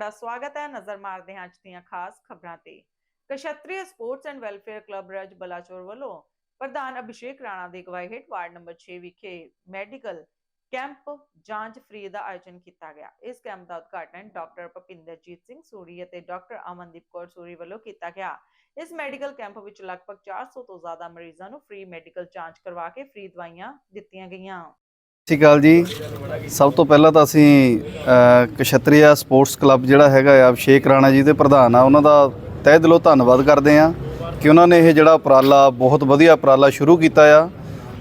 ਤੁਹਾਡਾ ਸਵਾਗਤ ਹੈ ਨਜ਼ਰ ਮਾਰਦੇ ਹਾਂ ਅੱਜ ਦੀਆਂ ਖਾਸ ਖਬਰਾਂ ਤੇ। Kshatriya sports and welfare club ਰਜ ਬਲਾਚੌਰ ਵੱਲੋਂ ਪ੍ਰਧਾਨ ਅਭਿਸ਼ੇਕ ਰਾਣਾ ਦੀ ਅਗਵਾਈ ਹੇਠ ਵਾਰਡ ਨੰਬਰ 6 ਵਿਖੇ ਮੈਡੀਕਲ ਕੈਂਪ ਜਾਂਚ ਫ੍ਰੀ ਦਾ ਆਯੋਜਨ ਕੀਤਾ ਗਿਆ। ਇਸ ਕੈਂਪ ਦਾ ਉਦਘਾਟਨ ਡਾਕਟਰ ਭਪਿੰਦਰਜੀਤ ਸਿੰਘ ਸੂਰੀ ਅਤੇ ਡਾਕਟਰ ਅਮਨਦੀਪ ਕੌਰ ਸੂਰੀ ਵੱਲੋਂ ਕੀਤਾ ਗਿਆ। ਇਸ ਮੈਡੀਕਲ ਕੈਂਪ ਵਿੱਚ ਲਗਭਗ 400 ਤੋਂ ਜ਼ਿਆਦਾ ਮਰੀਜ਼ਾਂ ਨੂੰ ਫ੍ਰੀ ਮੈਡੀਕਲ ਜਾਂਚ ਕਰਵਾ ਕੇ ਫ੍ਰੀ ਦਵਾਈਆਂ ਦਿੱਤੀਆਂ ਗਈਆਂ। ਸਤਿ ਸ਼੍ਰੀ ਅਕਾਲ ਜੀ। ਸਭ ਤੋਂ ਪਹਿਲਾਂ ਤਾਂ ਅਸੀਂ ਅ, ਕਸ਼ਤਰੀਆ ਸਪੋਰਟਸ ਕਲੱਬ ਜਿਹੜਾ ਹੈਗਾ ਆ ਅਭਿਸ਼ੇਕ ਰਾਣਾ ਜੀ ਦੇ ਪ੍ਰਧਾਨ ਆ ਉਹਨਾਂ ਦਾ ਤਹਿ ਦਿਲੋਂ ਧੰਨਵਾਦ ਕਰਦੇ ਆ ਕਿ ਉਹਨਾਂ ਨੇ ਇਹ ਜਿਹੜਾ ਉਪਰਾਲਾ ਬਹੁਤ ਵਧੀਆ ਉਪਰਾਲਾ ਸ਼ੁਰੂ ਕੀਤਾ ਆ।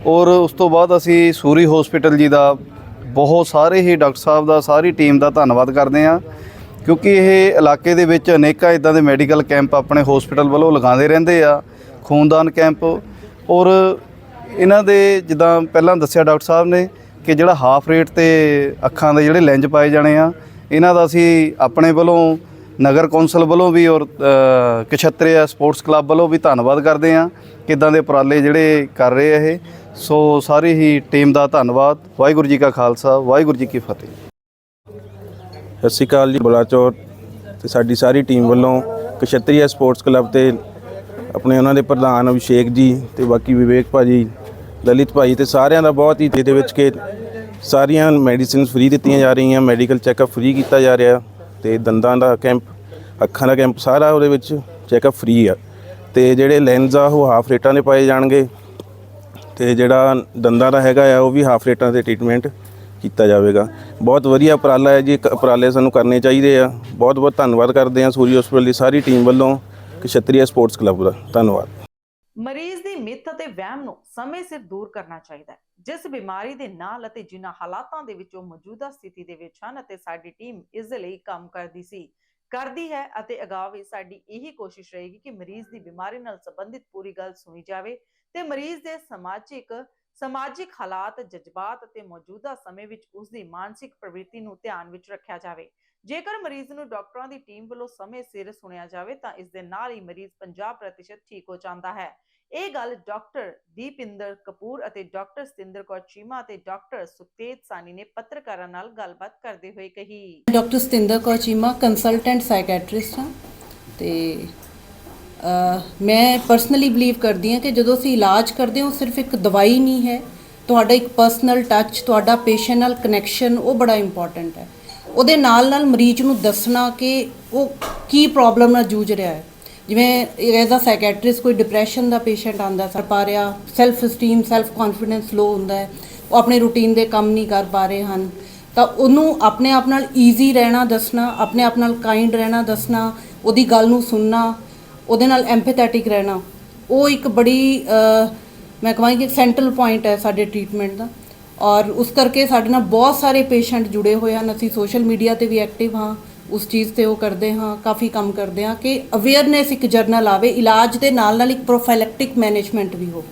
ਔਰ ਉਸ ਤੋਂ ਬਾਅਦ ਅਸੀਂ ਸੂਰੀ ਹਸਪੀਟਲ ਜੀ ਦਾ ਬਹੁਤ ਸਾਰੇ ਹੀ ਡਾਕਟਰ ਸਾਹਿਬ ਦਾ ਸਾਰੀ ਟੀਮ ਦਾ ਧੰਨਵਾਦ ਕਰਦੇ ਆ ਕਿਉਂਕਿ ਇਹ ਇਲਾਕੇ ਦੇ ਵਿੱਚ ਅਨੇਕਾਂ ਇਦਾਂ ਦੇ ਮੈਡੀਕਲ ਕੈਂਪ ਆਪਣੇ ਹਸਪੀਟਲ ਵੱਲੋਂ ਲਗਾਉਂਦੇ ਰਹਿੰਦੇ ਆ ਖੂਨਦਾਨ ਕੈਂਪ ਔਰ ਇਹਨਾਂ ਦੇ ਜਿੱਦਾਂ ਪਹਿਲਾਂ ਦੱਸਿਆ ਡਾਕਟਰ ਸਾਹਿਬ ਨੇ ਕਿ ਜਿਹੜਾ ਹਾਫ ਰੇਟ ਤੇ ਅੱਖਾਂ ਦੇ ਜਿਹੜੇ ਲੈਂਜ ਪਾਏ ਜਾਣੇ ਆ ਇਹਨਾਂ ਦਾ ਅਸੀਂ ਆਪਣੇ ਵੱਲੋਂ ਨਗਰ ਕੌਂਸਲ ਵੱਲੋਂ ਵੀ ਔਰ ਅ, ਸਪੋਰਟਸ ਕਲੱਬ ਵੱਲੋਂ ਵੀ ਧੰਨਵਾਦ ਕਰਦੇ ਆ ਕਿਦਾਂ ਦੇ ਉਪਰਾਲੇ ਜਿਹੜੇ ਕਰ ਰਹੇ ਆ ਇਹ। ਸੋ ਸਾਰੀ ਹੀ ਟੀਮ ਦਾ ਧੰਨਵਾਦ। ਵਾਹਿਗੁਰੂ ਜੀ ਕਾ ਖਾਲਸਾ ਵਾਹਿਗੁਰੂ ਜੀ ਕੀ ਫਤਿਹ। ਸਤਿ ਸ਼੍ਰੀ ਅਕਾਲ ਜੀ ਬਲਾਚੌਰ ਤੇ ਸਾਡੀ ਸਾਰੀ ਟੀਮ ਵੱਲੋਂ ਕਸ਼ਤਰੀਆ ਸਪੋਰਟਸ ਕਲੱਬ ਤੇ ਆਪਣੇ ਉਹਨਾਂ ਦੇ ਪ੍ਰਧਾਨ ਅਭਿਸ਼ੇਕ ਜੀ ਤੇ ਬਾਕੀ ਵਿਵੇਕ ਭਾਜੀ ਲਲਿਤ ਭਾਈ ਤੇ ਸਾਰਿਆਂ ਦਾ ਬਹੁਤ ਹੀ ਜਿਹਦੇ ਵਿੱਚ ਕਿ ਸਾਰੀਆਂ ਮੈਡੀਸਿਨਸ ਫ੍ਰੀ ਦਿੱਤੀਆਂ ਜਾ ਰਹੀਆਂ ਮੈਡੀਕਲ ਚੈੱਕਅਪ ਫ੍ਰੀ ਕੀਤਾ ਜਾ ਰਿਹਾ ਤੇ ਦੰਦਾਂ ਦਾ ਕੈਂਪ ਅੱਖਾਂ ਦਾ ਕੈਂਪ ਸਾਰਾ ਉਹਦੇ ਵਿੱਚ ਚੈੱਕਅਪ ਫ੍ਰੀ ਆ। ਤੇ ਜਿਹੜੇ ਲੈਂਸ ਆ ਉਹ ਹਾਫ ਰੇਟਾਂ ਦੇ ਪਾਏ ਜਾਣਗੇ ਤੇ ਜਿਹੜਾ ਦੰਦਾਂ ਦਾ ਹੈਗਾ ਆ ਉਹ ਵੀ ਹਾਫ ਰੇਟਾਂ ਤੇ ਟ੍ਰੀਟਮੈਂਟ ਕੀਤਾ ਜਾਵੇਗਾ। ਬਹੁਤ ਵਧੀਆ ਉਪਰਾਲਾ ਹੈ ਜੀ, ਇੱਕ ਉਪਰਾਲੇ ਸਾਨੂੰ ਕਰਨੇ ਚਾਹੀਦੇ ਆ। ਬਹੁਤ ਬਹੁਤ ਧੰਨਵਾਦ ਕਰਦੇ ਆ ਸੂਰੀ ਹਸਪੀਟਲ ਦੀ ਸਾਰੀ ਟੀਮ ਵੱਲੋਂ ਕਸ਼ਤਰੀਆ ਸਪੋਰਟਸ ਕਲੱਬ ਦਾ। ਧੰਨਵਾਦ। ਮਰੀਜ਼ ਦੀ ਮਿੱਥ ਅਤੇ ਵਹਿਮ ਨੂੰ ਸਮੇਂ ਸਿਰ ਦੂਰ ਕਰਨਾ ਚਾਹੀਦਾ ਹੈ। ਜਿਸ ਬਿਮਾਰੀ ਦੇ ਨਾਲ ਅਤੇ ਜਿਨ੍ਹਾਂ ਹਾਲਾਤਾਂ ਦੇ ਵਿੱਚ ਉਹ ਮੌਜੂਦਾ ਸਥਿਤੀ ਦੇ ਵਿੱਚ ਹਨ ਅਤੇ ਸਾਡੀ ਟੀਮ ਇਸ ਦੇ ਲਈ ਕੰਮ ਕਰਦੀ ਸੀ, ਕਰਦੀ ਹੈ ਅਤੇ ਅਗਾਊਂ ਵੀ ਸਾਡੀ ਇਹੀ ਕੋਸ਼ਿਸ਼ ਰਹੇਗੀ ਕਿ ਮਰੀਜ਼ ਦੀ ਬਿਮਾਰੀ ਨਾਲ ਸੰਬੰਧਿਤ ਪੂਰੀ ਗੱਲ ਸੁਣੀ ਜਾਵੇ ਤੇ ਮਰੀਜ਼ ਦੇ ਸਮਾਜਿਕ ਸਮਾਜਿਕ ਹਾਲਾਤ, ਜਜ਼ਬਾਤ ਅਤੇ ਮੌਜੂਦਾ ਸਮੇਂ ਵਿੱਚ ਉਸ ਦੀ ਮਾਨਸਿਕ ਪ੍ਰਵਿਰਤੀ ਨੂੰ ਧਿਆਨ ਵਿੱਚ ਰੱਖਿਆ ਜਾਵੇ। ਜੇਕਰ ਮਰੀਜ਼ ਨੂੰ ਡਾਕਟਰਾਂ ਦੀ ਟੀਮ ਵੱਲੋਂ ਸਮੇਂ ਸਿਰ ਸੁਣਿਆ ਜਾਵੇ ਤਾਂ ਇਸ ਦੇ ਨਾਲ ਹੀ ਮਰੀਜ਼ 50% ਠੀਕ ਹੋ ਜਾਂਦਾ ਹੈ। ਇਹ ਗੱਲ ਡਾਕਟਰ ਦੀਪਿੰਦਰ ਕਪੂਰ ਅਤੇ ਡਾਕਟਰ ਸਤਿੰਦਰ ਕੌਰ ਚੀਮਾ ਅਤੇ ਡਾਕਟਰ ਸੁਖਤੇਜ ਸਾਨੀ ਨੇ ਪੱਤਰਕਾਰਾਂ ਨਾਲ ਗੱਲਬਾਤ ਕਰਦੇ ਹੋਏ ਕਹੀ। Doctor Satinder Kaur Cheema consultant psychiatrist ਹਾਂ ਤੇ ਮੈਂ ਪਰਸਨਲੀ ਬਲੀਵ ਕਰਦੀ ਹਾਂ ਕਿ ਜਦੋਂ ਅਸੀਂ ਇਲਾਜ ਕਰਦੇ ਹਾਂ, ਉਹ ਸਿਰਫ ਇੱਕ ਦਵਾਈ ਨਹੀਂ ਹੈ। ਤੁਹਾਡਾ ਇੱਕ ਪਰਸਨਲ ਟੱਚ ਤੁਹਾਡਾ ਪੇਸ਼ੈਂਟ ਨਾਲ ਕਨੈਕਸ਼ਨ ਉਹ ਬੜਾ ਇੰਪੋਰਟੈਂਟ ਹੈ। ਉਹਦੇ ਨਾਲ ਨਾਲ ਮਰੀਜ਼ ਨੂੰ ਦੱਸਣਾ ਕਿ ਉਹ ਕੀ ਪ੍ਰੋਬਲਮ ਨਾਲ ਜੂਝ ਰਿਹਾ ਹੈ। ਜਿਵੇਂ ਐਜ਼ ਅ ਸਾਈਕੈਟ੍ਰਿਸਟ ਕੋਈ ਡਿਪਰੈਸ਼ਨ ਦਾ ਪੇਸ਼ੈਂਟ ਆਂਦਾ ਸਰ ਪਾ ਰਿਹਾ self esteem self confidence low ਹੁੰਦਾ ਹੈ, ਉਹ ਆਪਣੇ ਰੂਟੀਨ ਦੇ ਕੰਮ ਨਹੀਂ ਕਰ ਪਾ ਰਹੇ ਹਨ, ਤਾਂ ਉਹਨੂੰ ਆਪਣੇ ਆਪ ਨਾਲ ਈਜ਼ੀ ਰਹਿਣਾ ਦੱਸਣਾ, ਆਪਣੇ ਆਪ ਨਾਲ ਕਾਈਂਡ ਰਹਿਣਾ ਦੱਸਣਾ, ਉਹਦੀ ਗੱਲ ਨੂੰ ਸੁਣਨਾ, ਉਹਦੇ ਨਾਲ ਐਮਪੈਥੈਟਿਕ ਰਹਿਣਾ, ਉਹ ਇੱਕ ਬੜੀ ਮੈਂ ਕਹਾਂਗੀ ਸੈਂਟਰਲ ਪੁਆਇੰਟ ਹੈ ਸਾਡੇ ਟ੍ਰੀਟਮੈਂਟ ਦਾ ਔਰ ਉਸ ਕਰਕੇ ਸਾਡੇ ਨਾਲ ਬਹੁਤ ਸਾਰੇ ਪੇਸ਼ੈਂਟ ਜੁੜੇ ਹੋਏ ਹਨ, ਅਸੀਂ ਸੋਸ਼ਲ ਮੀਡੀਆ ਤੇ ਵੀ ਐਕਟਿਵ ਹਾਂ ਉਸ ਚੀਜ਼ ਤੇ ਉਹ ਕਰਦੇ ਹਾਂ ਕਾਫੀ ਕੰਮ ਕਰਦੇ ਹਾਂ ਕਿ ਅਵੇਅਰਨੈਸ ਇੱਕ ਜਰਨਲ ਆਵੇ ਇਲਾਜ ਦੇ ਨਾਲ ਨਾਲ ਇੱਕ ਪ੍ਰੋਫਾਈਲੈਕਟਿਕ ਮੈਨੇਜਮੈਂਟ ਵੀ ਹੋ।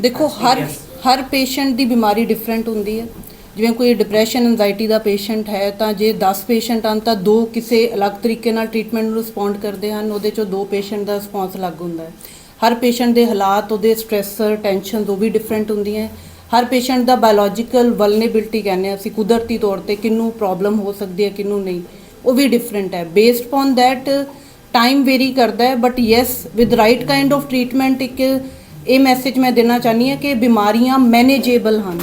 ਦੇਖੋ ਹਰ ਹਰ ਪੇਸ਼ੈਂਟ ਦੀ ਬਿਮਾਰੀ ਡਿਫਰੈਂਟ ਹੁੰਦੀ ਹੈ। ਜਿਵੇਂ ਕੋਈ ਡਿਪਰੈਸ਼ਨ ਐਂਜ਼ਾਈਟੀ ਦਾ ਪੇਸ਼ੈਂਟ ਹੈ ਤਾਂ ਜੇ 10 ਪੇਸ਼ੈਂਟ ਹਨ ਤਾਂ ਦੋ ਕਿਸੇ ਅਲੱਗ ਤਰੀਕੇ ਨਾਲ ਟ੍ਰੀਟਮੈਂਟ ਨੂੰ ਰਿਸਪੌਂਡ ਕਰਦੇ ਹਨ ਉਹਦੇ ਚੋਂ ਦੋ ਪੇਸ਼ੈਂਟ ਦਾ ਰਿਸਪੌਂਸ ਅਲੱਗ ਹੁੰਦਾ ਹੈ। ਹਰ ਪੇਸ਼ੈਂਟ ਦੇ ਹਾਲਾਤ ਉਹਦੇ ਸਟ੍ਰੈਸਰ ਟੈਨਸ਼ਨ ਉਹ ਵੀ ਡਿਫਰੈਂਟ ਹੁੰਦੀਆਂ। ਹਰ ਪੇਸ਼ੈਂਟ ਦਾ ਬਾਇਓਲੋਜੀਕਲ ਵਲਨੇਬਿਲਟੀ ਕਹਿੰਦੇ ਅਸੀਂ ਕੁਦਰਤੀ ਤੌਰ ਤੇ ਕਿੰਨੂੰ ਪ੍ਰੋਬਲਮ ਹੋ ਸਕਦੀ ਹੈ ਕਿੰਨੂੰ ਨਹੀਂ। ਉਹ ਵੀ ਡਿਫਰੈਂਟ ਹੈ। Based on that time vary ਕਰਦਾ ਹੈ but yes with right kind of treatment ਇੱਕ ਇਹ ਮੈਸੇਜ ਮੈਂ ਦੇਣਾ ਚਾਹਨੀ ਹਾਂ ਕਿ ਬਿਮਾਰੀਆਂ ਮੈਨੇਜੇਬਲ ਹਨ।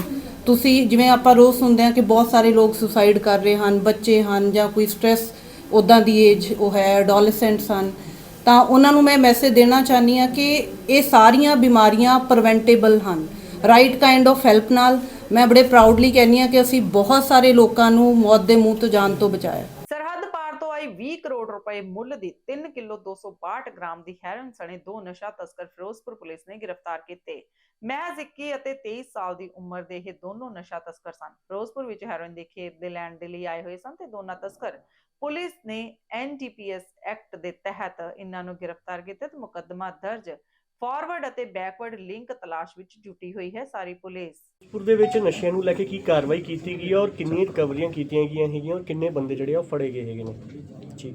ਤੁਸੀਂ ਜਿਵੇਂ ਆਪਾਂ ਰੋਜ਼ ਸੁਣਦੇ ਹਾਂ ਕਿ ਬਹੁਤ ਸਾਰੇ ਲੋਕ ਸੁਸਾਈਡ ਕਰ ਰਹੇ ਹਨ, ਬੱਚੇ ਹਨ ਜਾਂ ਕੋਈ ਸਟ੍ਰੈਸ ਉਦਾਂ ਦੀ ਏਜ ਉਹ ਹੈ ਐਡੋਲੈਸੈਂਟਸ ਹਨ, ਤਾਂ ਉਹਨਾਂ ਨੂੰ ਮੈਂ ਮੈਸੇਜ ਦੇਣਾ ਚਾਹਨੀ ਹਾਂ ਕਿ ਇਹ ਸਾਰੀਆਂ ਬਿਮਾਰੀਆਂ ਪ੍ਰੀਵੈਂਟੇਬਲ ਹਨ। ਰਾਈਟ ਕਾਈਂਡ ਆਫ ਹੈਲਪ ਨਾਲ ਮੈਂ ਬੜੇ ਪ੍ਰਾਊਡਲੀ ਕਹਿੰਦੀ ਹਾਂ ਕਿ ਅਸੀਂ ਬਹੁਤ ਸਾਰੇ ਲੋਕਾਂ ਨੂੰ ਮੌਤ ਦੇ ਮੂੰਹ ਤੋਂ ਜਾਣ ਤੋਂ ਬਚਾਇਆ। 20 ਕਰੋੜ ਰੁਪਏ ਮੁੱਲ ਦੀ 3 ਕਿਲੋ 262 ਗ੍ਰਾਮ ਦੀ ਹੈਰਨ ਸਣੇ ਦੋ ਨਸ਼ਾ ਤਸਕਰ ਫਿਰੋਜ਼ਪੁਰ ਪੁਲਿਸ ਨੇ ਗ੍ਰਿਫਤਾਰ ਕੀਤੇ। ਮਹਿਜ਼ 21 ਅਤੇ 23 ਸਾਲ ਦੀ ਉਮਰ ਦੇ ਇਹ ਦੋਨੋਂ ਨਸ਼ਾ ਤਸਕਰ ਸਨ। ਫਿਰੋਜ਼ਪੁਰ ਵਿੱਚ ਹੈਰੋਇਨ ਦੇ ਖੇਤ ਦੇ ਲੈਣ ਦੇ ਲਈ ਆਏ ਹੋਏ ਸਨ ਤੇ ਦੋਨਾਂ ਤਸਕਰ ਪੁਲਿਸ ਨੇ ਐਨਡੀਪੀਐਸ ਐਕਟ ਦੇ ਤਹਿਤ ਇਹਨਾਂ ਨੂੰ ਗ੍ਰਿਫਤਾਰ ਕੀਤਾ ਤੇ ਮੁਕੱਦਮਾ ਦਰਜ ਫਾਰਵਰਡ ਅਤੇ ਬੈਕਵਰਡ ਲਿੰਕ ਤਲਾਸ਼ ਵਿੱਚ ਜੁਟੀ ਹੋਈ ਹੈ ਸਾਰੀ ਪੁਲਿਸ। ਪੁਰ ਦੇ ਵਿੱਚ ਨਸ਼ਿਆਂ ਨੂੰ ਲੈ ਕੇ ਕੀ ਕਾਰਵਾਈ ਕੀਤੀ ਗਈ ਹੈ ਔਰ ਕਿੰਨੀਆਂ ਰਿਕਵਰੀਆਂ ਕੀਤੀਆਂ ਗਈਆਂ ਹੈਗੀਆਂ ਔਰ ਕਿੰਨੇ ਬੰਦੇ ਜਿਹੜੇ ਆ ਉਹ ਫੜੇ ਗਏ ਹੈਗੇ ਨੇ? ਜੀ।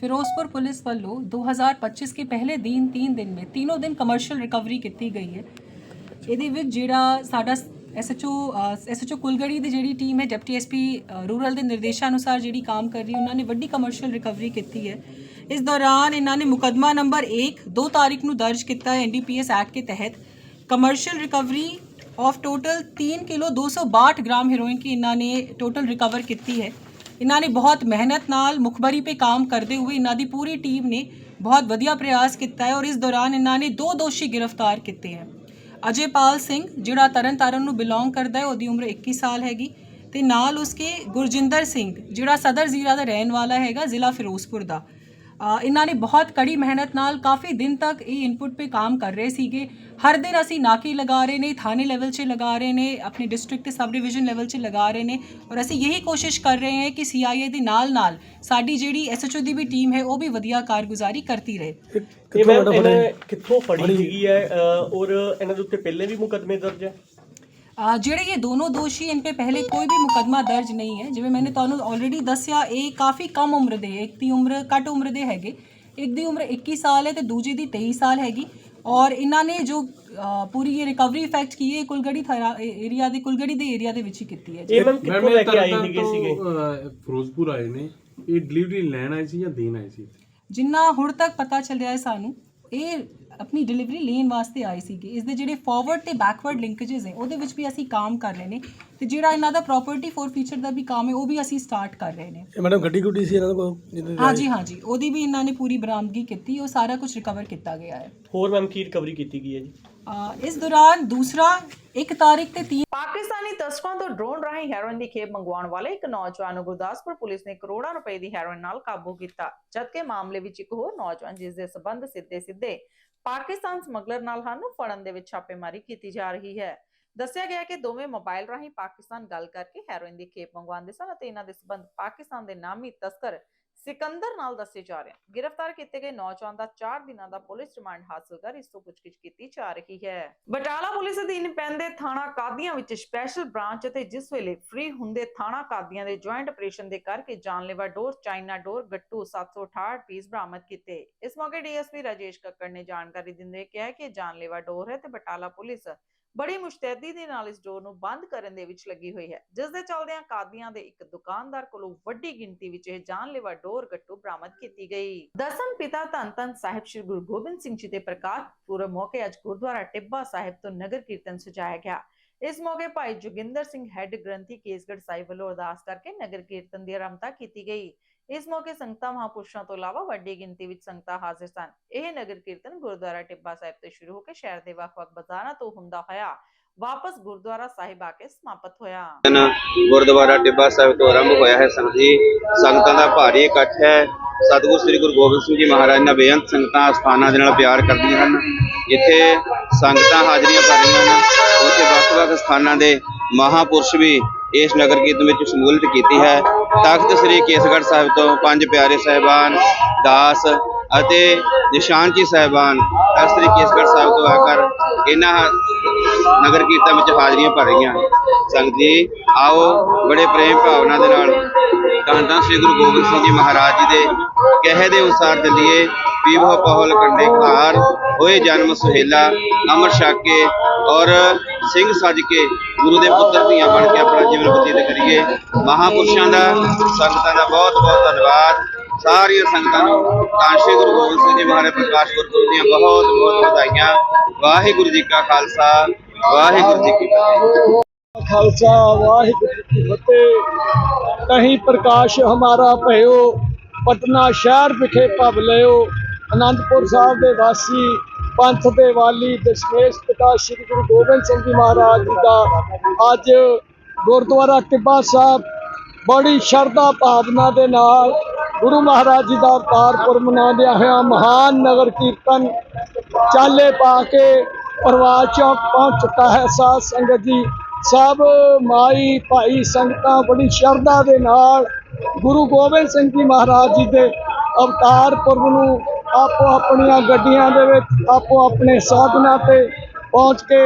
ਫਿਰੋਜ਼ਪੁਰ ਪੁਲਿਸ ਵੱਲੋਂ 2025 ਕੇ ਪਹਿਲੇ ਦਿਨ 3 ਦਿਨ ਵਿੱਚ ਤਿੰਨੋਂ ਦਿਨ ਕਮਰਸ਼ੀਅਲ ਰਿਕਵਰੀ ਕੀਤੀ ਗਈ ਹੈ। ਇਹਦੇ ਵਿੱਚ ਜਿਹੜਾ ਸਾਡਾ ਐਸਐਚਓ ਐਸਐਚਓ ਕੁਲਗੜੀ ਦੀ ਜਿਹੜੀ ਟੀਮ ਹੈ ਡਿਪਟੀ ਐਸਪੀ ਰੂਰਲ ਦੇ ਨਿਰਦੇਸ਼ਾਂ ਅਨੁਸਾਰ ਜਿਹੜੀ ਕੰਮ ਕਰ ਰਹੀ ਉਹਨਾਂ ਨੇ ਵੱਡੀ ਕਮਰਸ਼ੀਅਲ ਰਿਕਵਰੀ ਕੀਤੀ ਹੈ। ਇਸ ਦੌਰਾਨ ਇਹਨਾਂ ਨੇ ਮੁਕਦਮਾ ਨੰਬਰ 1 2 ਤਾਰੀਖ ਨੂੰ ਦਰਜ ਕੀਤਾ ਹੈ ਐਨਡੀਪੀਐਸ ਐਕਟ ਦੇ ਤਹਿਤ। Commercial recovery of total 3 kilo 262 gram heroin ਕੀ ਇਹਨਾਂ ਨੇ ਟੋਟਲ ਰਿਕਵਰ ਕੀਤੀ ਹੈ। ਇਹਨਾਂ ਨੇ ਬਹੁਤ ਮਿਹਨਤ ਨਾਲ ਮੁਖਬਰੀ ਤੇ ਕੰਮ ਕਰਦੇ ਹੋਏ ਇਹਨਾਂ ਦੀ ਪੂਰੀ ਟੀਮ ਨੇ ਬਹੁਤ ਵਧੀਆ ਪ੍ਰਯਾਸ ਕੀਤਾ ਹੈ ਔਰ ਇਸ ਦੌਰਾਨ ਇਹਨਾਂ ਨੇ ਦੋ ਦੋਸ਼ੀ ਗ੍ਰਿਫਤਾਰ ਕੀਤੇ ਹਨ ਅਜੇਪਾਲ ਸਿੰਘ, ਜਿਹੜਾ ਤਰਨਤਾਰਨ ਨੂੰ ਬਿਲੋਂਗ ਕਰਦਾ ਹੈ, ਉਹਦੀ ਉਮਰ 21 ਸਾਲ ਹੈਗੀ ਤੇ ਨਾਲ ਉਸਕੇ ਗੁਰਜਿੰਦਰ ਸਿੰਘ, ਜਿਹੜਾ ਸਦਰ ਜ਼ੀਰਾ ਦਾ ਰਹਿਣ ਵਾਲਾ ਹੈਗਾ, ਜ਼ਿਲ੍ਹਾ ਫਿਰੋਜ਼ਪੁਰ ਦਾ। ਇਹਨਾਂ ਨੇ ਬਹੁਤ ਕੜੀ ਮਿਹਨਤ ਨਾਲ ਕਾਫੀ ਦਿਨ ਤੱਕ ਇਹ ਇਨਪੁਟ ਤੇ ਕੰਮ ਕਰ ਰਹੇ ਸੀਗੇ। ਹਰ ਦਿਨ ਅਸੀਂ ਨਾਕੇ ਲਗਾ ਰਹੇ ਨੇ ਥਾਣੇ ਲੈਵਲ 'ਚ ਲਗਾ ਰਹੇ ਨੇ ਆਪਣੇ ਡਿਸਟ੍ਰਿਕਟ ਤੇ ਸਬ ਡਿਵੀਜ਼ਨ ਲੈਵਲ 'ਚ ਲਗਾ ਰਹੇ ਨੇ ਔਰ ਅਸੀਂ ਯਹੀ ਕੋਸ਼ਿਸ਼ ਕਰ ਰਹੇ ਹਾਂ ਕਿ ਸੀਆਈਏ ਦੇ ਨਾਲ ਨਾਲ ਸਾਡੀ ਜਿਹੜੀ ਐਸਐਚਓ ਦੀ ਵੀ ਟੀਮ ਹੈ ਉਹ ਵੀ ਵਧੀਆ ਕਾਰਗੁਜ਼ਾਰੀ ਕਰਤੀ ਰਹੇ। ਇਹ ਮੈਮ ਕਿੱਥੋਂ ਫੜੀ ਸੀਗੀ ਹੈ ਔਰ ਇਹਨਾਂ ਦੇ ਉੱਤੇ ਪਹਿਲੇ ਵੀ ਮੁਕਦਮੇ ਦਰਜ ਹੈ? ਜਿਹੜੇ ਇਹ ਦੋਨੋਂ ਦੋਸ਼ੀ ਇਨ पे ਪਹਿਲੇ ਕੋਈ ਵੀ ਮੁਕਦਮਾ ਦਰਜ ਨਹੀਂ ਹੈ ਜਿਵੇਂ ਮੈंने ਤੁਹਾਨੂੰ ਆਲਰੇਡੀ ਦੱਸਿਆ ਇਹ ਕਾਫੀ ਕਮ ਉਮਰ ਦੇ। ਇੱਕ ਦੀ ਉਮਰ ਘੱਟ ਉਮਰ ਦੇ ਹੈਗੇ। ਇੱਕ ਦੀ ਉਮਰ 21 ਸਾਲ ਹੈ ਤੇ ਦੂਜੀ ਦੀ 23 ਸਾਲ ਹੈਗੀ। ਔਰ ਇਹਨਾਂ ਨੇ ਜੋ ਪੂਰੀ ਇਹ ਰਿਕਵਰੀ ਇਫੈਕਟ ਕੀ ਹੈ ਕੁਲਗੜੀ ਥਾਰਾ ਏਰੀਆ ਦੇ ਕੁਲਗੜੀ ਦੇ ਏਰੀਆ ਦੇ ਵਿੱਚ ਹੀ ਕੀਤੀ ਹੈ ਇਹ ਮੈਮ ਕਿੱਥੋਂ ਲੈ ਕੇ ਆਏ ਸੀਗੇ ਤੋਂ, ਸੀਗੇ ਫਿਰੋਜ਼ਪੁਰ ਆਏ ਨੇ। ਇਹ ਡਿਲੀਵਰੀ ਲੈਣ ਆਏ ਸੀ ਜਾਂ ਦੇਣ ਆਏ ਸੀ ਜਿੰਨਾ ਹੁਣ ਤੱਕ ਪਤਾ ਚੱਲਿਆ ਹੈ ਸਾਨੂੰ ਇਹ ਆਪਣੀ ਡਿਲੀਵਰੀ ਲੈਣ ਵਾਸਤੇ ਆਏ ਸੀਗੇ। ਇਸ ਦੇ ਜਿਹੜੇ ਫਾਰਵਰਡ ਤੇ ਬੈਕਵਰਡ ਲਿੰਕੇजेस ਹੈ ਉਹਦੇ ਵਿੱਚ ਵੀ ਅਸੀਂ ਕੰਮ ਕਰ ਰਹੇ ਨੇ। ਤੇ ਜਿਹੜਾ ਇਹਨਾਂ ਦਾ ਪ੍ਰਾਪਰਟੀ ਫੋਰ ਫੀਚਰ ਦਾ ਵੀ ਕੰਮ ਹੈ ਉਹ ਵੀ ਅਸੀਂ ਸਟਾਰਟ ਕਰ ਰਹੇ ਨੇ। ਇਹ ਮੈਡਮ ਗੱਡੀ ਗੁੱਡੀ ਸੀ ਇਹਨਾਂ ਕੋਲ ਜਿਹਦੇ ਹਾਂਜੀ ਹਾਂਜੀ। ਉਹਦੀ ਵੀ ਇਹਨਾਂ ਨੇ ਪੂਰੀ ਬਰਾਮਦਗੀ ਕੀਤੀ ਉਹ ਸਾਰਾ ਕੁਝ ਰਿਕਵਰ ਕੀਤਾ ਗਿਆ ਹੈ। ਹੋਰ ਮੈਮ ਕੀ ਰਿਕਵਰੀ ਕੀਤੀ ਗਈ ਹੈ ਜੀ? ਅ, ਇਸ ਦੌਰਾਨ ਦੂਸਰਾ 1 ਤਾਰੀਖ ਤੇ 3 ਪਾਕਿਸਤਾਨੀ ਤਸਕਰਾਂ ਤੋਂ ਡਰੋਨ ਰਾਹੀਂ ਹੈਰੋਇਨ ਦੀ ਖੇਪ ਮੰਗਵਾਉਣ ਵਾਲੇ ਇੱਕ ਨੌਜਵਾਨ ਨੂੰ ਗੁਰਦਾਸਪੁਰ ਪੁਲਿਸ ਨੇ ਕਰੋੜਾਂ ਰੁਪਏ ਦੀ ਹੈਰੋਇਨ ਨਾਲ ਕਾਬੂ ਕੀਤਾ ਜਦਕਿ ਮਾਮਲੇ ਵਿੱਚ ਇੱਕ ਹੋਰ ਨੌਜਵਾਨ ਜਿਸ ਦੇ ਸਬੰਧ ਸਿੱਧੇ ਸਿੱਧੇ ਪਾਕਿਸਤਾਨ ਸਮਗਲਰ ਨਾਲ ਹਨ ਫੜਨ ਦੇ ਵਿੱਚ ਛਾਪੇਮਾਰੀ ਕੀਤੀ ਜਾ ਰਹੀ ਹੈ। ਦੱਸਿਆ ਗਿਆ ਕਿ ਦੋਵੇਂ ਮੋਬਾਈਲ ਰਾਹੀਂ ਪਾਕਿਸਤਾਨ ਗੱਲ ਕਰਕੇ ਹੈਰੋਇਨ ਦੀ ਖੇਪ ਮੰਗਵਾਉਂਦੇ ਸਨ ਅਤੇ ਇਹਨਾਂ ਦੇ ਸਬੰਧ ਪਾਕਿਸਤਾਨ ਦੇ ਨਾਮੀ ਤਸਕਰ ਸਿਕੰਦਰ ਨਾਲ ਦੱਸੇ ਜਾ ਰਹੇ ਹਨ। ਗ੍ਰਿਫਤਾਰ ਕੀਤੇ ਗਏ ਨੌਜਵਾਨ ਦਾ 4 ਦਿਨਾਂ ਦਾ ਪੁਲਿਸ ਰਿਮਾਂਡ ਹਾਸਲ ਕਰ ਇਸ ਤੋਂ ਪੁੱਛਗਿੱਛ ਕੀਤੀ ਜਾ ਰਹੀ ਹੈ। ਬਟਾਲਾ ਪੁਲਿਸ ਅਧੀਨ ਪੈਂਦੇ ਥਾਣਾ ਕਾਦੀਆਂ ਵਿੱਚ ਸਪੈਸ਼ਲ ਬ੍ਰਾਂਚ ਅਤੇ ਜਿਸ ਵੇਲੇ ਫ੍ਰੀ ਹੁੰਦੇ ਥਾਣਾ ਕਾਦੀਆਂ ਦੇ ਜੁਆਇੰਟ ਆਪਰੇਸ਼ਨ ਦੇ ਕਰਕੇ ਜਾਨਲੇਵਾ ਡੋਰ, ਚਾਈਨਾ ਡੋਰ, ਗੱਟੂ 768 ਪੀਸ ਬਰਾਮਦ ਕੀਤੇ। ਇਸ ਮੌਕੇ ਡੀਐਸਪੀ ਰਾਜੇਸ਼ ਕੱਕੜ ਨੇ ਜਾਣਕਾਰੀ ਦਿੰਦੇ ਕਿਹਾ ਕਿ ਜਾਨਲੇਵਾ ਡੋਰ ਹੈ ਤੇ ਬਟਾਲਾ ਪੁਲਿਸ ਬੜੀ ਮੁਸ਼ਤੈਦੀ ਦੇ ਨਾਲ ਇਸ ਡੋਰ ਨੂੰ ਬੰਦ ਕਰਨ ਦੇ ਵਿੱਚ ਲੱਗੀ ਹੋਈ ਹੈ। ਜਿਸ ਦੇ ਚੱਲਦਿਆਂ ਕਾਦੀਆਂ ਦੇ ਇੱਕ ਦੁਕਾਨਦਾਰ ਕੋਲੋਂ ਵੱਡੀ ਗਿਣਤੀ ਵਿੱਚ ਇਹ ਜਾਨਲੇਵਾ ਡੋਰ ਗੱਟੂ ਬਰਾਮਦ ਕੀਤੀ ਗਈ। ਦਸਮ ਪਿਤਾ ਧੰਨ ਧੰਨ ਸਾਹਿਬ ਸ੍ਰੀ ਗੁਰੂ ਗੋਬਿੰਦ ਸਿੰਘ ਜੀ ਦੇ ਪ੍ਰਕਾਸ਼ ਪੁਰਬ ਮੌਕੇ ਅੱਜ ਗੁਰਦੁਆਰਾ ਟਿੱਬਾ ਸਾਹਿਬ ਤੋਂ ਨਗਰ ਕੀਰਤਨ ਸਜਾਇਆ ਗਿਆ। ਇਸ ਮੌਕੇ ਭਾਈ ਜੋਗਿੰਦਰ ਸਿੰਘ ਹੈੱਡ ਗ੍ਰੰਥੀ ਕੇਸਗੜ੍ਹ ਸਾਹਿਬ ਵੱਲੋਂ ਅਰਦਾਸ ਕਰਕੇ ਨਗਰ ਕੀਰਤਨ ਦੀ ਆਰੰਭਤਾ ਕੀਤੀ ਗਈ। ਇਸ ਮੌਕੇ ਸੰਗਤਾਂ ਮਹਾਂਪੁਰਸ਼ਾਂ ਤੋਂ ਇਲਾਵਾ ਵੱਡੀ ਗਿਣਤੀ ਵਿੱਚ ਸੰਗਤਾਂ ਹਾਜ਼ਰ ਸਨ। ਇਹ ਨਗਰ ਕੀਰਤਨ ਗੁਰਦੁਆਰਾ ਟਿੱਬਾ ਸਾਹਿਬ ਤੋਂ ਸ਼ੁਰੂ ਹੋ ਕੇ ਸ਼ਹਿਰ ਦੇ ਵੱਖ-ਵੱਖ ਬਾਜ਼ਾਰਾਂ ਤੋਂ ਹੁੰਦਾ ਹੋਇਆ ਵਾਪਸ ਗੁਰਦੁਆਰਾ ਸਾਹਿਬ ਆ ਕੇ ਸਮਾਪਤ ਹੋਇਆ। ਗੁਰਦੁਆਰਾ ਟਿੱਬਾ ਸਾਹਿਬ ਤੋਂ ਆਰੰਭ ਹੋਇਆ ਹੈ ਸੰਗਤ ਜੀ। ਸੰਗਤਾਂ ਦਾ ਭਾਰੀ ਇਕੱਠ ਹੈ। ਸਤਿਗੁਰ ਸ੍ਰੀ ਗੁਰੂ ਗੋਬਿੰਦ ਸਿੰਘ ਜੀ ਮਹਾਰਾਜ ਨੇ ਬੇਅੰਤ ਸੰਗਤਾਂ ਸਥਾਨਾਂ ਦੇ ਨਾਲ ਪਿਆਰ ਕਰਦੀਆਂ ਹਨ। ਜਿੱਥੇ ਸੰਗਤਾਂ ਹਾਜ਼ਰੀਆਂ ਭਰ ਰਹੀਆਂ ਹਨ, ਉੱਥੇ ਵੱਖ-ਵੱਖ ਸਥਾਨਾਂ ਦੇ ਮਹਾਪੁਰਸ਼ ਵੀ ਇਸ ਨਗਰ ਕੀਰਤਨ ਵਿੱਚ ਸ਼ਮੂਲੀਅਤ ਕੀਤੀ ਹੈ। ਤਖਤ ਸ੍ਰੀ ਕੇਸਗੜ੍ਹ ਸਾਹਿਬ ਤੋਂ ਪੰਜ ਪਿਆਰੇ ਸਾਹਿਬਾਨ, ਦਾਸ ਅਤੇ ਨਿਸ਼ਾਨ ਜੀ ਸਾਹਿਬਾਨ, ਤਖਤ ਸ੍ਰੀ ਕੇਸਗੜ੍ਹ ਸਾਹਿਬ ਤੋਂ ਆ ਕਰ ਇਹਨਾਂ ਨਗਰ ਕੀਰਤਨ ਵਿੱਚ ਹਾਜ਼ਰੀਆਂ ਭਰ ਰਹੀਆਂ। ਸੰਗਤ ਜੀ, ਆਓ, ਬੜੇ ਪ੍ਰੇਮ ਭਾਵਨਾ ਦੇ ਨਾਲ ਧੰਨ ਧੰਨ ਸ੍ਰੀ ਗੁਰੂ ਗੋਬਿੰਦ ਸਿੰਘ ਜੀ ਮਹਾਰਾਜ ਜੀ ਦੇ ਕਹੇ ਦੇ ਅਨੁਸਾਰ ਚੱਲੀਏ ਪੀਵੋ ਪਹਲ ਕੰਡੇ ਘਾਰ ਹੋਏ ਜਨਮ ਸੁਹੇਲਾ, ਅਮਰ ਛਾਕੇ ਔਰ ਸਿੰਘ ਸੱਜ ਕੇ ਗੁਰੂ ਦੇ ਪੁੱਤਰ ਧੀਆਂ ਬਣ ਕੇ ਆਪਣਾ ਜੀਵਨ ਬਤੀਤ ਕਰੀਏ। ਮਹਾਪੁਰਸ਼ਾਂ ਦਾ, ਸੰਗਤਾਂ ਦਾ ਬਹੁਤ ਬਹੁਤ ਧੰਨਵਾਦ। ਸਾਰੀਆਂ ਸੰਗਤਾਂ ਨੂੰ ਤਾਂ ਸ਼੍ਰੀ ਗੁਰੂ ਗੋਬਿੰਦ ਸਿੰਘ ਜੀ ਮਹਾਰਾਜ ਪ੍ਰਕਾਸ਼ ਗੁਰਪੁਰਬ ਦੀਆਂ ਬਹੁਤ ਬਹੁਤ ਵਧਾਈਆਂ। ਵਾਹਿਗੁਰੂ ਜੀ ਕਾ ਖਾਲਸਾ, ਵਾਹਿਗੁਰੂ ਜੀ ਕੀ ਫਤਿਹ। ਖਾਲਸਾ, ਵਾਹਿਗੁਰੂ ਕੀ ਫਤਿਹ। ਕਹੀਂ ਪ੍ਰਕਾਸ਼ ਹਮਾਰਾ ਭਇਓ, ਪਟਨਾ ਸ਼ਹਿਰ ਵਿਖੇ ਭਵ ਲਿਓ ਅਨੰਦਪੁਰ ਸਾਹਿਬ ਦੇ ਵਾਸੀ, ਪੰਥ ਦੇ ਵਾਲੀ ਦਸ਼ਮੇਸ਼ ਪਿਤਾ ਸ੍ਰੀ ਗੁਰੂ ਗੋਬਿੰਦ ਸਿੰਘ ਜੀ ਮਹਾਰਾਜ ਜੀ ਦਾ ਅੱਜ ਗੁਰਦੁਆਰਾ ਟਿੱਬਾ ਸਾਹਿਬ ਬੜੀ ਸ਼ਰਧਾ ਭਾਵਨਾ ਦੇ ਨਾਲ ਗੁਰੂ ਮਹਾਰਾਜ ਜੀ ਦਾ ਅਵਤਾਰ ਪੁਰਬ ਮਨਾਉਂਦਿਆਂ ਹੋਇਆਂ ਮਹਾਨ ਨਗਰ ਕੀਰਤਨ ਚਾਲੇ ਪਾ ਕੇ ਪ੍ਰਵਾਹ ਚੌਕ ਪਹੁੰਚ ਚੁੱਕਾ ਹੈ। ਸਾਧ ਸੰਗਤ ਜੀ, ਸਭ ਮਾਈ ਭਾਈ ਸੰਗਤਾਂ ਬੜੀ ਸ਼ਰਧਾ ਦੇ ਨਾਲ ਗੁਰੂ ਗੋਬਿੰਦ ਸਿੰਘ ਜੀ ਮਹਾਰਾਜ ਜੀ ਦੇ ਅਵਤਾਰ ਪੁਰਬ ਨੂੰ ਆਪੋ ਆਪਣੀਆਂ ਗੱਡੀਆਂ ਦੇ ਵਿੱਚ, ਆਪੋ ਆਪਣੇ ਸਾਧਨਾਂ ਤੇ ਪਹੁੰਚ ਕੇ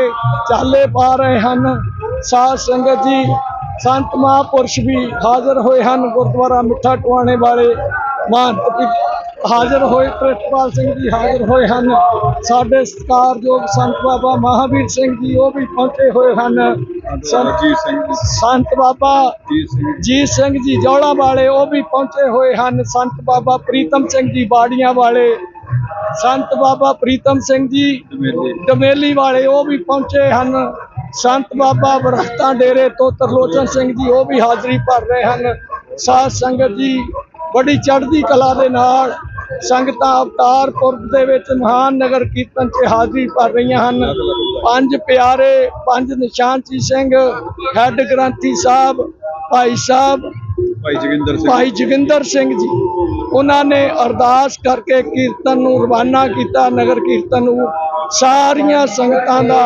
ਚਾਲੇ ਪਾ ਰਹੇ ਹਨ। ਸਾਧ ਸੰਗਤ ਜੀ ਸੰਤ ਮਹਾਂਪੁਰਸ਼ ਵੀ ਹਾਜ਼ਰ ਹੋਏ ਹਨ ਗੁਰਦੁਆਰਾ ਮਿੱਠਾ ਟਵਾਣੇ ਵਾਲੇ ਜੀ ਹਾਜ਼ਰ ਹੋਏ ਪ੍ਰਿਤਪਾਲ ਸਿੰਘ ਜੀ ਹਾਜ਼ਰ ਹੋਏ ਹਨ। ਸਾਡੇ ਸਤਿਕਾਰਯੋਗ ਸੰਤ ਬਾਬਾ ਮਹਾਵੀਰ ਸਿੰਘ ਜੀ ਉਹ ਵੀ ਪਹੁੰਚੇ ਹੋਏ ਹਨ। ਸੰਤ ਜੀ ਸਿੰਘ ਸੰਤ ਬਾਬਾ ਜੀ ਸਿੰਘ ਜੀ। ਜੌਲਾ ਵਾਲੇ ਉਹ ਵੀ ਪਹੁੰਚੇ ਹੋਏ ਹਨ। ਸੰਤ ਬਾਬਾ ਪ੍ਰੀਤਮ ਸਿੰਘ ਜੀ ਬਾੜੀਆਂ ਵਾਲੇ। ਸੰਤ ਬਾਬਾ ਪ੍ਰੀਤਮ ਸਿੰਘ ਜੀ ਡਮੇਲੀ ਵਾਲੇ ਉਹ ਵੀ ਪਹੁੰਚੇ ਹਨ। ਸੰਤ ਬਾਬਾ ਬਰਹਤਾਂ ਡੇਰੇ ਤੋਂ ਤਰਲੋਚਨ ਸਿੰਘ ਜੀ ਉਹ ਵੀ ਹਾਜ਼ਰੀ ਭਰ ਰਹੇ ਹਨ। ਸਾਧ ਸੰਗਤ ਜੀ ਬੜੀ ਚੜ੍ਹਦੀ ਕਲਾ ਦੇ ਨਾਲ ਸੰਗਤਾਂ ਅਵਤਾਰ ਪੁਰਬ ਦੇ ਵਿੱਚ ਮਹਾਨ ਨਗਰ ਕੀਰਤਨ 'ਚ ਹਾਜ਼ਰੀ ਭਰ ਰਹੀਆਂ ਹਨ। ਪੰਜ ਪਿਆਰੇ ਪੰਜ ਨਿਸ਼ਾਨਚੀ ਸਿੰਘ ਹੈੱਡ ਗ੍ਰੰਥੀ ਸਾਹਿਬ ਭਾਈ ਸਾਹਿਬ ਭਾਈ ਜਗਿੰਦਰ ਭਾਈ ਜੋਗਿੰਦਰ ਸਿੰਘ ਜੀ। ਉਹਨਾਂ ਨੇ ਅਰਦਾਸ ਕਰਕੇ ਕੀਰਤਨ ਨੂੰ ਰਵਾਨਾ ਕੀਤਾ ਨਗਰ ਕੀਰਤਨ ਨੂੰ ਸਾਰੀਆਂ ਸੰਗਤਾਂ ਦਾ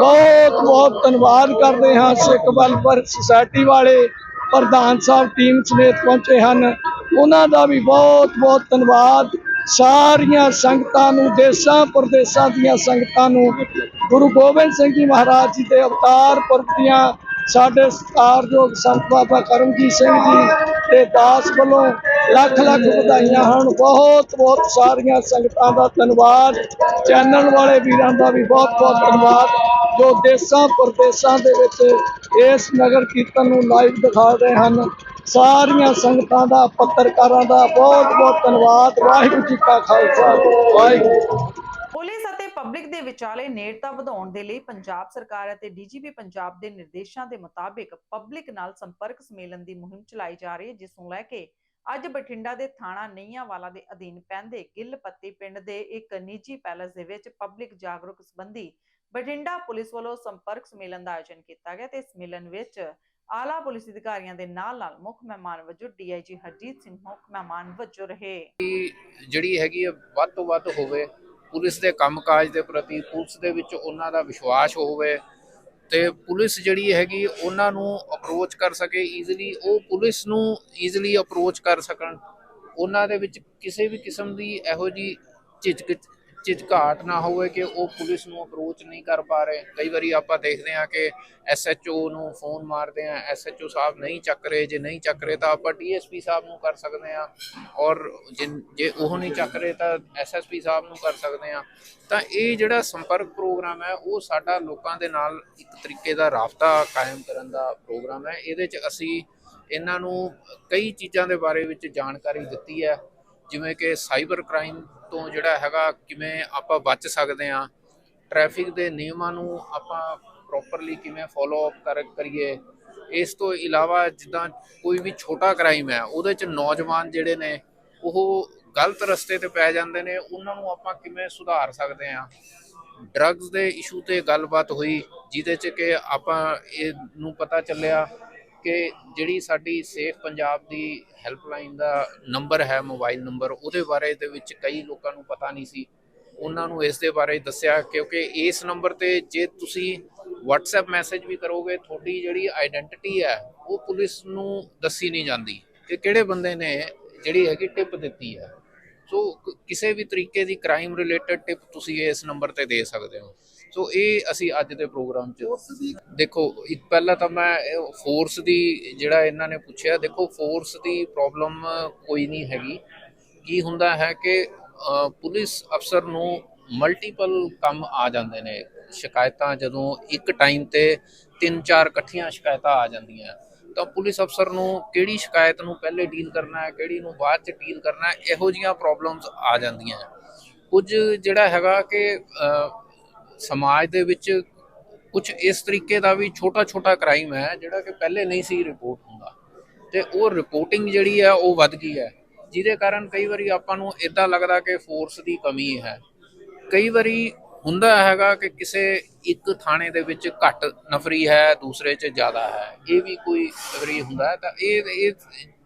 ਬਹੁਤ ਬਹੁਤ ਧੰਨਵਾਦ ਕਰਦੇ ਹਾਂ ਸਿੱਖ ਵੈਲਫੇਅਰ ਸੁਸਾਇਟੀ ਵਾਲੇ ਪ੍ਰਧਾਨ ਸਾਹਿਬ ਟੀਮ ਸਮੇਤ ਪਹੁੰਚੇ ਹਨ। ਉਹਨਾਂ ਦਾ ਵੀ ਬਹੁਤ ਬਹੁਤ ਧੰਨਵਾਦ। ਸਾਰੀਆਂ ਸੰਗਤਾਂ ਨੂੰ, ਦੇਸ਼ਾਂ ਪ੍ਰਦੇਸ਼ਾਂ ਦੀਆਂ ਸੰਗਤਾਂ ਨੂੰ ਗੁਰੂ ਗੋਬਿੰਦ ਸਿੰਘ ਜੀ ਮਹਾਰਾਜ ਜੀ ਦੇ ਅਵਤਾਰ ਪੁਰਬ ਦੀਆਂ ਸਾਡੇ ਸਤਿਕਾਰਯੋਗ ਸੰਤ ਬਾਬਾ ਕਰਮਜੀਤ ਸਿੰਘ ਜੀ ਤੇ ਦਾਸ ਵੱਲੋਂ ਲੱਖ ਲੱਖ ਵਧਾਈਆਂ ਹਨ। ਬਹੁਤ ਬਹੁਤ ਸਾਰੀਆਂ ਸੰਗਤਾਂ ਦਾ ਧੰਨਵਾਦ। ਚੈਨਲ ਵਾਲੇ ਵੀਰਾਂ ਦਾ ਵੀ ਬਹੁਤ ਬਹੁਤ ਧੰਨਵਾਦ। ਜੋ ਦੇਸ਼ਾਂ, ਪ੍ਰਦੇਸ਼ਾਂ ਦੇ ਵਿੱਚ ਇਸ ਨਗਰ ਕੀਰਤਨ ਨੂੰ ਲਾਈਵ ਦਿਖਾ ਰਹੇ ਹਨ। ਸਾਰੀਆਂ ਸੰਗਤਾਂ ਦਾ, ਪੱਤਰਕਾਰਾਂ ਦਾ ਬਹੁਤ ਬਹੁਤ ਧੰਨਵਾਦ। ਵਾਹਿਗੁਰੂ ਜੀ ਕਾ ਖਾਲਸਾ, ਵਾਹਿਗੁਰੂ। ਪਬਲਿਕ ਦੇ ਵਿਚਾਲੇ ਨੇੜਤਾ ਵਧਾਉਣ ਦੇ ਲਈ ਪੰਜਾਬ ਸਰਕਾਰ ਅਤੇ ਡੀਜੀਪੀ ਪੰਜਾਬ ਦੇ ਨਿਰਦੇਸ਼ਾਂ ਦੇ ਮੁਤਾਬਿਕ ਪਬਲਿਕ ਨਾਲ ਸੰਪਰਕ ਸੰਮੇਲਨ ਦੀ ਮੁਹਿੰਮ ਚਲਾਈ ਜਾ ਰਹੀ ਹੈ, ਜਿਸ ਨੂੰ ਲੈ ਕੇ ਅੱਜ ਬਠਿੰਡਾ ਦੇ ਥਾਣਾ ਨਈਆਂਵਾਲਾ ਦੇ ਅਧੀਨ ਪੈਂਦੇ ਗਿੱਲਪੱਤੀ ਪਿੰਡ ਦੇ ਇੱਕ ਨਿੱਜੀ ਪੈਲਸ ਦੇ ਵਿੱਚ ਪਬਲਿਕ ਜਾਗਰੂਕ ਸੰਬੰਧੀ ਬਠਿੰਡਾ ਪੁਲਿਸ ਵੱਲੋਂ ਸੰਪਰਕ ਸੰਮੇਲਨ ਦਾ ਆਯੋਜਨ ਕੀਤਾ ਗਿਆ ਤੇ ਇਸ ਸੰਮੇਲਨ ਵਿੱਚ ਆਲਾ ਪੁਲਿਸ ਅਧਿਕਾਰੀਆਂ ਦੇ ਨਾਲ ਨਾਲ ਮੁੱਖ ਮਹਿਮਾਨ ਵਜੋਂ ਡੀਆਈਜੀ ਹਰਜੀਤ ਸਿੰਘ ਮੁੱਖ ਮਹਿਮਾਨ ਵਜੋਂ ਰਹੇ। ਜਿਹੜੀ ਹੈਗੀ ਵੱਧ ਤੋਂ ਵੱਧ ਹੋਵੇ ਪੁਲਿਸ ਦੇ ਕੰਮਕਾਜ ਦੇ ਪ੍ਰਤੀ, ਪੁਲਿਸ ਦੇ ਵਿੱਚ ਉਹਨਾਂ ਦਾ ਵਿਸ਼ਵਾਸ ਹੋਵੇ ਤੇ ਪੁਲਿਸ ਜਿਹੜੀ ਹੈਗੀ ਉਹਨਾਂ ਨੂੰ ਅਪਰੋਚ ਕਰ ਸਕੇ ਈਜ਼ੀਲੀ ਉਹ ਪੁਲਿਸ ਨੂੰ ਈਜ਼ੀਲੀ ਅਪਰੋਚ ਕਰ ਸਕਣ। ਉਹਨਾਂ ਦੇ ਵਿੱਚ ਕਿਸੇ ਵੀ ਕਿਸਮ ਦੀ ਇਹੋ ਜੀ ਝਿਜਕ ਝਿਜਕਾਟ ਨਾ ਹੋਵੇ ਕਿ ਉਹ ਪੁਲਿਸ ਨੂੰ ਅਪਰੋਚ ਨਹੀਂ ਕਰ ਪਾ ਰਹੇ। ਕਈ ਵਾਰੀ ਆਪਾਂ ਦੇਖਦੇ ਹਾਂ ਕਿ ਐਸਐਚਓ ਨੂੰ ਫੋਨ ਮਾਰਦੇ ਆ ਐਸਐਚਓ ਸਾਹਿਬ ਨਹੀਂ ਚੱਕ ਰਹੇ, ਜੇ ਨਹੀਂ ਚੱਕ ਰਹੇ ਤਾਂ ਆਪਾਂ ਡੀਐਸਪੀ ਸਾਹਿਬ ਨੂੰ ਕਰ ਸਕਦੇ ਆ ਔਰ ਜਿਨ- ਜੇ ਉਹ ਨਹੀਂ ਚੱਕ ਰਹੇ ਤਾਂ ਐਸਐਸਪੀ ਸਾਹਿਬ ਨੂੰ ਕਰ ਸਕਦੇ ਆ ਤਾਂ ਇਹ ਜਿਹੜਾ ਸੰਪਰਕ ਪ੍ਰੋਗਰਾਮ ਹੈ, ਉਹ ਸਾਡਾ ਲੋਕਾਂ ਦੇ ਨਾਲ ਇੱਕ ਤਰੀਕੇ ਦਾ ਰਾਬਤਾ ਕਾਇਮ ਕਰਨ ਦਾ ਪ੍ਰੋਗਰਾਮ ਹੈ। ਇਹਦੇ 'ਚ ਅਸੀਂ ਇਹਨਾਂ ਨੂੰ ਕਈ ਚੀਜ਼ਾਂ ਦੇ ਬਾਰੇ ਵਿੱਚ ਜਾਣਕਾਰੀ ਦਿੱਤੀ ਹੈ। ਜਿਵੇਂ ਕਿ ਸਾਈਬਰ ਕ੍ਰਾਈਮ ਤੋਂ ਜਿਹੜਾ ਹੈਗਾ, ਕਿਵੇਂ ਆਪਾਂ ਬਚ ਸਕਦੇ ਆ ਟ੍ਰੈਫਿਕ ਦੇ ਨਿਯਮਾਂ ਨੂੰ ਆਪਾਂ ਪ੍ਰੋਪਰਲੀ ਕਿਵੇਂ ਫੋਲੋ ਅਪ ਕਰ ਕਰੀਏ? ਇਸ ਤੋਂ ਇਲਾਵਾ ਜਿੱਦਾਂ ਕੋਈ ਵੀ ਛੋਟਾ ਕ੍ਰਾਈਮ ਹੈ, ਉਹਦੇ ਚ ਨੌਜਵਾਨ ਜਿਹੜੇ ਨੇ, ਉਹ ਗਲਤ ਰਸਤੇ ਤੇ ਪੈ ਜਾਂਦੇ ਨੇ, ਉਹਨਾਂ ਨੂੰ ਆਪਾਂ ਕਿਵੇਂ ਸੁਧਾਰ ਸਕਦੇ ਆ ਡਰੱਗਸ ਦੇ ਇਸ਼ੂ ਤੇ ਗੱਲਬਾਤ ਹੋਈ, ਜਿਹਦੇ ਚ ਕਿ ਆਪਾਂ ਇਹ ਨੂੰ ਪਤਾ ਚੱਲਿਆ ਕਿ ਜਿਹੜੀ ਸਾਡੀ ਸੇਫ ਪੰਜਾਬ ਦੀ ਹੈਲਪਲਾਈਨ ਦਾ ਨੰਬਰ ਹੈ, ਮੋਬਾਈਲ ਨੰਬਰ, ਉਹਦੇ ਬਾਰੇ ਦੇ ਵਿੱਚ ਕਈ ਲੋਕਾਂ ਨੂੰ ਪਤਾ ਨਹੀਂ ਸੀ। ਉਹਨਾਂ ਨੂੰ ਇਸ ਦੇ ਬਾਰੇ ਦੱਸਿਆ, ਕਿਉਂਕਿ ਇਸ ਨੰਬਰ ਤੇ ਜੇ ਤੁਸੀਂ WhatsApp ਮੈਸੇਜ ਵੀ ਕਰੋਗੇ, ਤੁਹਾਡੀ ਜਿਹੜੀ ਆਇਡੈਂਟੀਟੀ ਹੈ, ਉਹ ਪੁਲਿਸ ਨੂੰ ਦੱਸੀ ਨਹੀਂ ਜਾਂਦੀ ਕਿ ਕਿਹੜੇ ਬੰਦੇ ਨੇ ਜਿਹੜੀ ਹੈਗੀ ਟਿਪ ਦਿੱਤੀ ਹੈ। ਸੋ ਕਿਸੇ ਵੀ ਤਰੀਕੇ ਦੀ ਕ੍ਰਾਈਮ ਰਿਲੇਟਡ ਟਿਪ ਤੁਸੀਂ ਇਸ ਨੰਬਰ ਤੇ ਦੇ ਸਕਦੇ ਹੋ। ਸੋ ਇਹ ਅਸੀਂ ਅੱਜ ਦੇ ਪ੍ਰੋਗਰਾਮ 'ਚ ਦੇਖੋ ਇੱਕ ਪਹਿਲਾਂ ਤਾਂ ਮੈਂ ਫੋਰਸ ਦੀ ਜਿਹੜਾ ਇਹਨਾਂ ਨੇ ਪੁੱਛਿਆ ਦੇਖੋ ਫੋਰਸ ਦੀ ਪ੍ਰੋਬਲਮ ਕੋਈ ਨਹੀਂ ਹੈਗੀ। ਕੀ ਹੁੰਦਾ ਹੈ ਕਿ ਪੁਲਿਸ ਅਫਸਰ ਨੂੰ ਮਲਟੀਪਲ ਕੰਮ ਆ ਜਾਂਦੇ ਨੇ। ਸ਼ਿਕਾਇਤਾਂ ਜਦੋਂ ਇੱਕ ਟਾਈਮ ਤੇ ਤਿੰਨ ਚਾਰ ਇਕੱਠੀਆਂ ਸ਼ਿਕਾਇਤਾਂ ਆ ਜਾਂਦੀਆਂ। ਤਾਂ ਪੁਲਿਸ ਅਫਸਰ ਨੂੰ ਕਿਹੜੀ ਸ਼ਿਕਾਇਤ ਨੂੰ ਪਹਿਲੇ ਡੀਲ ਕਰਨਾ ਹੈ ਕਿਹੜੀ ਨੂੰ ਬਾਅਦ ਚ ਡੀਲ ਕਰਨਾ ਹੈ ਇਹੋ ਜੀਆਂ ਪ੍ਰੋਬਲਮਸ ਆ ਜਾਂਦੀਆਂ। ਕੁਝ ਜਿਹੜਾ ਹੈਗਾ ਕਿ ਸਮਾਜ ਦੇ ਵਿੱਚ ਕੁਝ ਇਸ ਤਰੀਕੇ ਦਾ ਵੀ ਛੋਟਾ ਛੋਟਾ ਕ੍ਰਾਈਮ ਹੈ, ਜਿਹੜਾ ਕਿ ਪਹਿਲੇ ਨਹੀਂ ਸੀ ਰਿਪੋਰਟ ਹੁੰਦਾ। ਤੇ ਉਹ ਰਿਪੋਰਟਿੰਗ ਜਿਹੜੀ ਹੈ, ਉਹ ਵੱਧ ਗਈ ਹੈ। ਜਿਹਦੇ ਕਾਰਨ ਕਈ ਵਾਰੀ ਆਪਾਂ ਨੂੰ ਇਦਾਂ ਲੱਗਦਾ ਕਿ ਫੋਰਸ ਦੀ ਕਮੀ ਹੈ। ਕਈ ਵਾਰੀ ਹੁੰਦਾ ਹੈਗਾ ਕਿ ਕਿਸੇ ਇੱਕ ਥਾਣੇ ਦੇ ਵਿੱਚ ਘੱਟ ਨਫਰੀ ਹੈ, ਦੂਸਰੇ 'ਚ ਜ਼ਿਆਦਾ ਹੈ। ਇਹ ਵੀ ਕੋਈ ਵਾਰੀ ਹੁੰਦਾ ਤਾਂ ਇਹ ਇਹ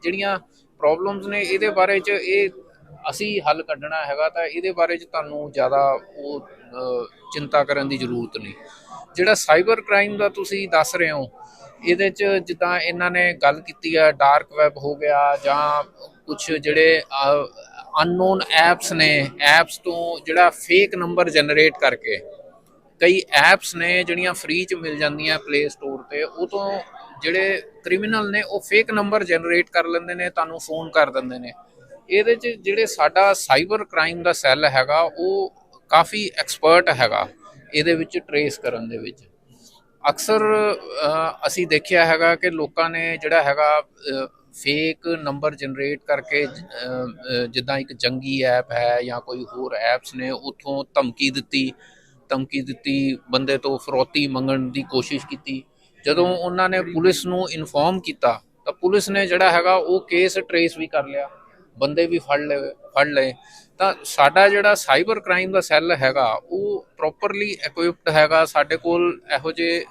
ਜਿਹੜੀਆਂ ਪ੍ਰੋਬਲਮਸ ਨੇ, ਇਹਦੇ ਬਾਰੇ 'ਚ ਇਹ ਅਸੀਂ ਹੱਲ ਕੱਢਣਾ ਹੈਗਾ ਤਾਂ ਇਹਦੇ ਬਾਰੇ 'ਚ ਤੁਹਾਨੂੰ ਜ਼ਿਆਦਾ ਉਹ ਚਿੰਤਾ ਕਰਨ ਦੀ ਜ਼ਰੂਰਤ ਨਹੀਂ। ਜਿਹੜਾ ਸਾਈਬਰ ਕ੍ਰਾਈਮ ਦਾ ਤੁਸੀਂ ਦੱਸ ਰਹੇ ਹੋ, ਇਹਦੇ 'ਚ ਜਿੱਦਾਂ ਇਹਨਾਂ ਨੇ ਗੱਲ ਕੀਤੀ ਹੈ ਡਾਰਕ ਵੈਬ ਹੋ ਗਿਆ ਜਾਂ ਕੁਝ ਜਿਹੜੇ ਅਨਨੋਨ ਐਪਸ ਨੇ ਐਪਸ ਤੋਂ ਜਿਹੜਾ ਫੇਕ ਨੰਬਰ ਜਨਰੇਟ ਕਰਕੇ ਕਈ ਐਪਸ ਨੇ ਜਿਹੜੀਆਂ ਫ੍ਰੀ ਚ ਮਿਲ ਜਾਂਦੀਆਂ ਪਲੇ ਸਟੋਰ ਤੇ, ਉਹ ਤੋਂ ਜਿਹੜੇ ਕ੍ਰਿਮੀਨਲ ਨੇ ਉਹ ਫੇਕ ਨੰਬਰ ਜਨਰੇਟ ਕਰ ਲੈਂਦੇ ਨੇ, ਤੁਹਾਨੂੰ ਫੋਨ ਕਰ ਦਿੰਦੇ ਨੇ। ਇਹਦੇ 'ਚ ਜਿਹੜੇ ਸਾਡਾ ਸਾਈਬਰ ਕ੍ਰਾਈਮ ਦਾ ਸੈੱਲ ਹੈਗਾ, ਉਹ ਕਾਫੀ ਐਕਸਪਰਟ ਹੈਗਾ ਇਹਦੇ ਵਿੱਚ ਟਰੇਸ ਕਰਨ ਦੇ ਵਿੱਚ। ਅਕਸਰ ਅਸੀਂ ਦੇਖਿਆ ਹੈਗਾ ਕਿ ਲੋਕਾਂ ਨੇ ਜਿਹੜਾ ਹੈਗਾ ਫੇਕ ਨੰਬਰ ਜਨਰੇਟ ਕਰਕੇ ਜਿੱਦਾਂ ਇੱਕ ਜੰਗੀ ਐਪ ਹੈ ਜਾਂ ਕੋਈ ਹੋਰ ਐਪਸ ਨੇ, ਉਥੋਂ ਧਮਕੀ ਦਿੱਤੀ ਧਮਕੀ ਦਿੱਤੀ, ਬੰਦੇ ਤੋਂ ਫਰੋਤੀ ਮੰਗਣ ਦੀ ਕੋਸ਼ਿਸ਼ ਕੀਤੀ। ਜਦੋਂ ਉਹਨਾਂ ਨੇ ਪੁਲਿਸ ਨੂੰ ਇਨਫੋਰਮ ਕੀਤਾ, ਤਾਂ ਪੁਲਿਸ ਨੇ ਜਿਹੜਾ ਹੈਗਾ, ਉਹ ਕੇਸ ਟਰੇਸ ਵੀ ਕਰ ਲਿਆ। ਬੰਦੇ ਵੀ ਫੜ ਲਏ ਫੜ ਲਏ। ਤਾਂ ਸਾਡਾ ਜਿਹੜਾ ਸਾਈਬਰ ਕ੍ਰਾਈਮ ਦਾ ਸੈੱਲ ਹੈਗਾ, ਉਹ ਪ੍ਰੋਪਰਲੀ ਇਕਵਿਪਡ ਹੈਗਾ। ਸਾਡੇ ਕੋਲ ਇਹੋ ਜਿਹੇ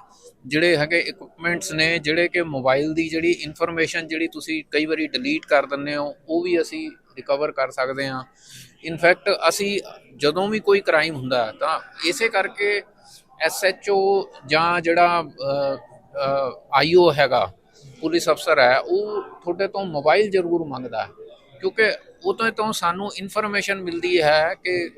ਜਿਹੜੇ ਹੈਗੇ ਇਕਵਿਪਮੈਂਟਸ ਨੇ, ਜਿਹੜੇ ਕਿ ਮੋਬਾਈਲ ਦੀ ਜਿਹੜੀ ਇਨਫੋਰਮੇਸ਼ਨ ਜਿਹੜੀ ਤੁਸੀਂ ਕਈ ਵਾਰੀ ਡਿਲੀਟ ਕਰ ਦਿੰਦੇ ਹੋ, ਉਹ ਵੀ ਅਸੀਂ ਰਿਕਵਰ ਕਰ ਸਕਦੇ ਹਾਂ। ਇਨਫੈਕਟ ਅਸੀਂ ਜਦੋਂ ਵੀ ਕੋਈ ਕ੍ਰਾਈਮ ਹੁੰਦਾ, ਤਾਂ ਇਸੇ ਕਰਕੇ ਐਸਐਚਓ ਜਾਂ ਜਿਹੜਾ ਆਈਓ ਹੈਗਾ, ਪੁਲਿਸ ਅਫਸਰ ਹੈ, ਉਹ ਤੁਹਾਡੇ ਤੋਂ ਮੋਬਾਈਲ ਜ਼ਰੂਰ ਮੰਗਦਾ ਹੈ। ਕਿਉਂਕਿ ਉਹ ਤੋਂ ਸਾਨੂੰ ਇਨਫੋਰਮੇਸ਼ਨ ਮਿਲਦੀ ਹੈ ਕਿ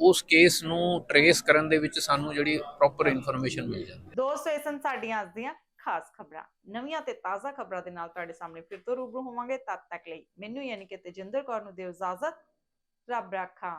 ਉਸ ਕੇਸ ਨੂੰ ਟਰੇਸ ਕਰਨ ਦੇ ਵਿੱਚ ਸਾਨੂੰ ਜਿਹੜੀ ਪ੍ਰੋਪਰ ਇਨਫੋਰਮੇਸ਼ਨ ਮਿਲ ਜਾਂਦੀ ਹੈ। ਦੋਸਤੋ ਇਹ ਸਨ ਸਾਡੀਆਂ ਅੱਜ ਦੀਆਂ ਖਾਸ ਖਬਰਾਂ। ਨਵੀਆਂ ਤੇ ਤਾਜ਼ਾ ਖਬਰਾਂ ਦੇ ਨਾਲ ਤੁਹਾਡੇ ਸਾਹਮਣੇ ਫਿਰ ਤੋਂ ਰੂਬਰੂ ਹੋਵਾਂਗੇ। ਤਦ ਤੱਕ ਲਈ ਮੈਨੂੰ ਯਾਨੀ ਕਿ ਤੇਜਿੰਦਰ ਕੌਰ ਨੂੰ ਦਿਓ ਇਜਾਜ਼ਤ। ਰੱਬ ਰਾਖਾ।